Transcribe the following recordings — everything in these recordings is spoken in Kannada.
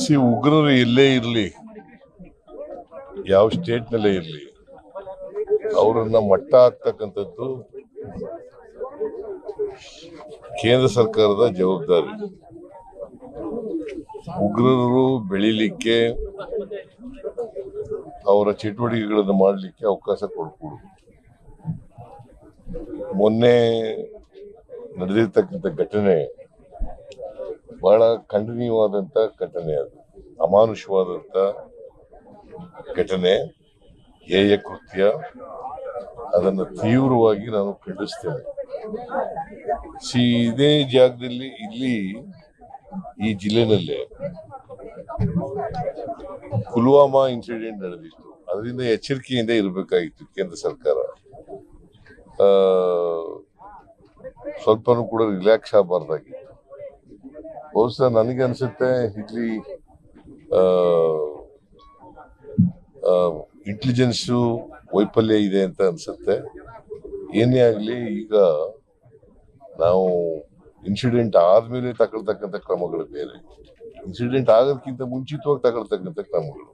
ಸಿ, ಉಗ್ರರು ಇಲ್ಲೇ ಇರಲಿ. ಯಾವ ಸ್ಟೇಟ್ನಲ್ಲೇ ಇರಲಿ. ಅವರನ್ನ ಮಟ್ಟ ಹಾಕ್ತಕ್ಕಂಥದ್ದು ಕೇಂದ್ರ ಸರ್ಕಾರದ ಜವಾಬ್ದಾರಿ. ಉಗ್ರರು ಬೆಳಿಲಿಕ್ಕೆ ಅವರ ಚಟುವಟಿಕೆಗಳನ್ನು ಮಾಡಲಿಕ್ಕೆ ಅವಕಾಶ ಕೊಡ್ಕೊಡು. ಮೊನ್ನೆ ನಡೆದಿರ್ತಕ್ಕಂಥ ಘಟನೆ ಬಹಳ ಖಂಡನೀಯವಾದಂತ ಘಟನೆ ಅದು. ಅಮಾನುಷವಾದಂತ ಘಟನೆ, ಹೇಯ ಕೃತ್ಯ, ಅದನ್ನು ತೀವ್ರವಾಗಿ ನಾನು ಖಂಡಿಸ್ತೇನೆ. ಸಿ ಇದೇ ಜಾಗದಲ್ಲಿ ಇಲ್ಲಿ ಈ ಜಿಲ್ಲೆನಲ್ಲೇ ಪುಲ್ವಾಮಾ ಇನ್ಸಿಡೆಂಟ್ ನಡೆದಿತ್ತು. ಅದರಿಂದ ಎಚ್ಚರಿಕೆಯಿಂದ ಇರಬೇಕಾಗಿತ್ತು ಕೇಂದ್ರ ಸರ್ಕಾರ. ಸ್ವಲ್ಪನೂ ಕೂಡ ರಿಲ್ಯಾಕ್ಸ್ ಆಗಬಾರ್ದಾಗಿತ್ತು. ಬಹುಶಃ ನನಗೆ ಅನ್ಸುತ್ತೆ ಇಲ್ಲಿ ಇಂಟೆಲಿಜೆನ್ಸು ವೈಫಲ್ಯ ಇದೆ ಅಂತ ಅನ್ಸುತ್ತೆ. ಏನೇ ಆಗಲಿ, ಈಗ ನಾವು ಇನ್ಸಿಡೆಂಟ್ ಆದಮೇಲೆ ತಗೊಳ್ತಕ್ಕಂಥ ಕ್ರಮಗಳು ಬೇರೆ. ಇನ್ಸಿಡೆಂಟ್ ಆಗೋದಕ್ಕಿಂತ ಮುಂಚಿತವಾಗಿ ತಗೊಳ್ತಕ್ಕಂಥ ಕ್ರಮಗಳು.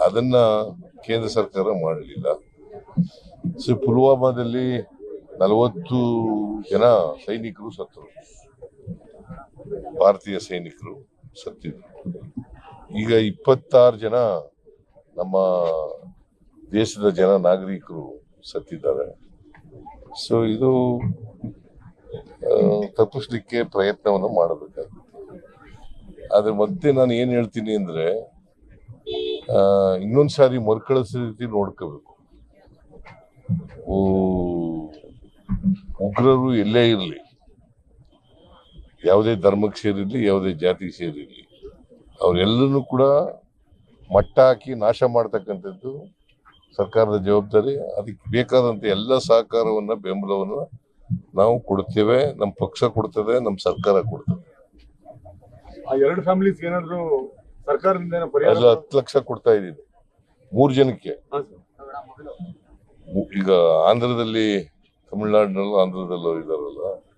ಅದನ್ನ ಕೇಂದ್ರ ಸರ್ಕಾರ ಮಾಡಲಿಲ್ಲ. ಸೊ, ಪುಲ್ವಾಮಾದಲ್ಲಿ ನಲವತ್ತು ಜನ ಸೈನಿಕರು ಸತ್ತರು. ಭಾರತೀಯ ಸೈನಿಕರು ಸತ್ತಿದ್ರು ಈಗ ಇಪ್ಪತ್ತಾರು ಜನ ನಮ್ಮ ದೇಶದ ಜನ ನಾಗರಿಕರು ಸತ್ತಿದ್ದಾರೆ. ಸೊ ಇದು ತಪ್ಪಿಸ್ಲಿಕ್ಕೆ ಪ್ರಯತ್ನವನ್ನು ಮಾಡಬೇಕಾಗುತ್ತೆ. ಆದ್ರೆ ಮತ್ತೆ ನಾನು ಏನು ಹೇಳ್ತೀನಿ ಅಂದ್ರೆ ಇನ್ನೊಂದು ಸಾರಿ ಮರುಕಳಿಸೋ ರೀತಿ ನೋಡ್ಕೋಬೇಕು. ಉಗ್ರರು ಎಲ್ಲೇ ಇರಲಿ. ಯಾವುದೇ ಧರ್ಮಕ್ಕೆ ಸೇರಿರಲಿ ಯಾವುದೇ ಜಾತಿಗೆ ಸೇರಿರಲಿ ಅವರೆಲ್ಲರೂ ಕೂಡ ಮಟ್ಟ ಹಾಕಿ ನಾಶ ಮಾಡ್ತಕ್ಕಂಥದ್ದು ಸರ್ಕಾರದ ಜವಾಬ್ದಾರಿ. ಅದಕ್ಕೆ ಬೇಕಾದಂಥ ಎಲ್ಲ ಸಹಕಾರವನ್ನು ಬೆಂಬಲವನ್ನು ನಾವು ಕೊಡ್ತೇವೆ. ನಮ್ಮ ಪಕ್ಷ ಕೊಡ್ತದೆ ನಮ್ಮ ಸರ್ಕಾರ ಕೊಡ್ತದೆ. ಆ ಎರಡು ಫ್ಯಾಮಿಲೀಸ್ ಏನಾದರೂ ಸರ್ಕಾರದಿಂದ ಏನೋ ಪರಿಹಾರ ಹತ್ತು ಲಕ್ಷ ಕೊಡ್ತಾ ಇದ್ದೀನಿ ಮೂರು ಜನಕ್ಕೆ. ಹಾ, ಸರ್. ಮು- ಈಗ ಆಂಧ್ರದಲ್ಲಿ ತಮಿಳ್ನಾಡಿನಲ್ಲೂ ಆಂಧ್ರದಲ್ಲೂ ಇದಾರಲ್ಲ.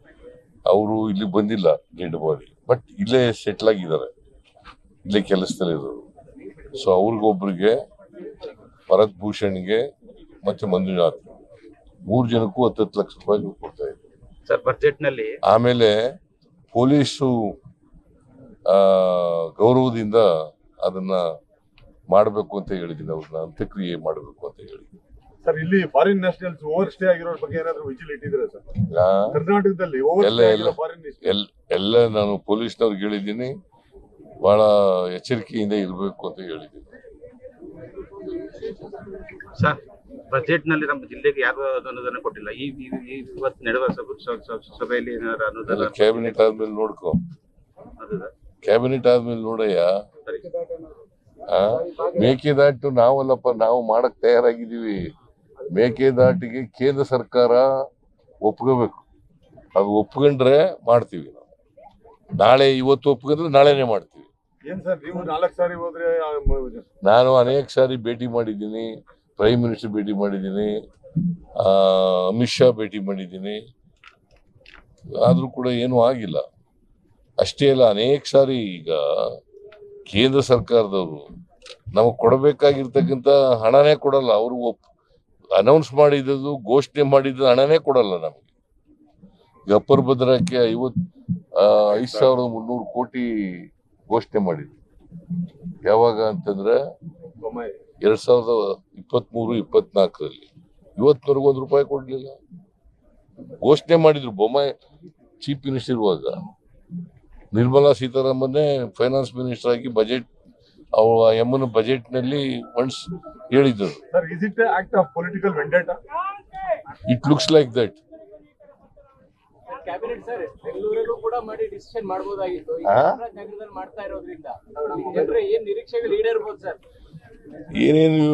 ಅವರು ಇಲ್ಲಿ ಬಂದಿಲ್ಲ ಡೆಡ್ ಬಾಡಿ. ಬಟ್ ಇಲ್ಲೇ ಸೆಟ್ಲ್ ಆಗಿದ್ದಾರೆ. ಇಲ್ಲೇ ಕೆಲಸದಲ್ಲಿರೋರು ಸೊ ಅವ್ರಿಗೊಬ್ರಿಗೆ ಭರತ್ ಭೂಷಣ್ಗೆ ಮತ್ತೆ ಮಂಜುನಾಥ್ ಮೂರು ಜನಕ್ಕೂ ಹತ್ತತ್ತು ಲಕ್ಷ ರೂಪಾಯಿ ಕೊಡ್ತಾ ಸರ್ನಲ್ಲಿ ಆಮೇಲೆ ಪೊಲೀಸು ಗೌರವದಿಂದ ಅದನ್ನ ಮಾಡಬೇಕು ಅಂತ ಹೇಳಿದ್ದೀನಿ ಅವ್ರನ್ನ ಅಂತ್ಯಕ್ರಿಯೆ ಮಾಡಬೇಕು ಅಂತ ಹೇಳಿದ್ದೀನಿ. ಸರ್ ಇಲ್ಲಿ ಫಾರಿನ್ ನ್ಯಾಷನಲ್ಸ್ ಓವರ್ ಸ್ಟೇ ಆಗಿರೋ ಬಗ್ಗೆ ಏನಾದ್ರು ವಿಜಿಲ್ ಇಟ್ಟಿದ್ರೆ ಸರ್? ಕರ್ನಾಟಕದಲ್ಲಿ ಓವರ್ ಎಲ್ಲ- ಎಲ್ಲ. ಆಗಿರೋ ಫಾರಿನ್ ಎಲ್ಲ ನಾನು ಪೊಲೀಸ್ನವ್ರಿಗೆ ಹೇಳಿದ್ದೀನಿ. ಬಹಳ ಎಚ್ಚರಿಕೆಯಿಂದ ಇರಬೇಕು ಅಂತ ಹೇಳಿದ್ದೀನಿ. ಸರ್ ಬಜೆಟ್ನಲ್ಲಿ ನಮ್ಮ ಜಿಲ್ಲೆಗೆ ಯಾರು ಅನುದಾನ ಕೊಟ್ಟಿಲ್ಲ. ಈ ಇವತ್ತು ಸ- ಸಭೆಯಲ್ಲಿ ಏನಾದ್ರು ಅನುದಾನ ಕ್ಯಾಬಿನೆಟ್ ಆದ್ಮೇಲೆ ನೋಡ್ಕೊ. ಅದು ಕ್ಯಾಬಿನೆಟ್ ಆದ್ಮೇಲೆ ನೋಡಯ್ಯ. ಮೇಕೆದಾಟು ನಾವಲ್ಲಪ್ಪ ನಾವು ಮಾಡಕ್ ತಯಾರಾಗಿದ್ದೀವಿ. ಮೇಕೆದಾಟಿಗೆ ಕೇಂದ್ರ ಸರ್ಕಾರ ಒಪ್ಕೋಬೇಕು. ಅದು ಒಪ್ಕೊಂಡ್ರೆ ಮಾಡ್ತೀವಿ ನಾವು. ನಾಳೆ ಇವತ್ತು ಒಪ್ಕೊಂಡ್ರೆ ನಾಳೆನೇ ಮಾಡ್ತೀವಿ. ನಾನು ಅನೇಕ ಸಾರಿ ಭೇಟಿ ಮಾಡಿದ್ದೀನಿ. ಪ್ರೈಮ್ ಮಿನಿಸ್ಟರ್ ಭೇಟಿ ಮಾಡಿದ್ದೀನಿ. ಅಮಿತ್ ಶಾ ಭೇಟಿ ಮಾಡಿದ್ದೀನಿ. ಆದರೂ ಕೂಡ ಏನೂ ಆಗಿಲ್ಲ. ಅಷ್ಟೇ ಅಲ್ಲ ಅನೇಕ ಸಾರಿ ಈಗ ಕೇಂದ್ರ ಸರ್ಕಾರದವರು ನಮಗೆ ಕೊಡಬೇಕಾಗಿರ್ತಕ್ಕಂಥ ಹಣನೇ ಕೊಡಲ್ಲ. ಅವರು ಒಪ್ ಅನೌನ್ಸ್ ಮಾಡಿದ್ದು ಘೋಷಣೆ ಮಾಡಿದ್ದು ಹಣನೇ ಕೊಡಲ್ಲ ನಮಗೆ. ಈಗ ಅಪ್ಪರ್ ಭದ್ರಕ್ಕೆ ಐವತ್ ಐದು ಸಾವಿರದ ಮುನ್ನೂರು ಕೋಟಿ ಘೋಷಣೆ ಮಾಡಿದ್ರು. ಯಾವಾಗ ಅಂತಂದ್ರೆ. ಎರಡ್ ಸಾವಿರದ ಇಪ್ಪತ್ಮೂರು, ಇಪ್ಪತ್ನಾಲ್ಕರಲ್ಲಿ. ಇವತ್ತರೆಗೂ ಒಂದು ರೂಪಾಯಿ ಕೊಡಲಿಲ್ಲ. ಘೋಷಣೆ ಮಾಡಿದ್ರು ಬೊಮ್ಮಾಯಿ ಚೀಫ್ ಮಿನಿಸ್ಟರ್ ಇರುವಾಗ. ನಿರ್ಮಲಾ ಸೀತಾರಾಮನ್ನೇ ಫೈನಾನ್ಸ್ ಮಿನಿಸ್ಟರ್ ಆಗಿ ಬಜೆಟ್ ಅವ ಎಮ್ಮನ ಬಜೆಟ್ನಲ್ಲಿ ಒನ್ಸ್ ಹೇಳಿದ್ರು sir is it act of political vendetta it looks like that cabinet sir ಬೆಂಗಳೂರಲ್ಲೂ ಕೂಡ ಮಾಡಿ ಡಿಸಿಷನ್ ಮಾಡಬಹುದಾಗಿತ್ತು ಈ ಆ? ಚಾಮರಾಜನಗರದಲ್ಲಿ ಮಾಡ್ತಾ ಇರೋದ್ರಿಂದ. ಜನರ ಏನ್ ನಿರೀಕ್ಷೆಗಳು ಈಡೇರ್ಬೋದು ಸರ್ ಏನೇನು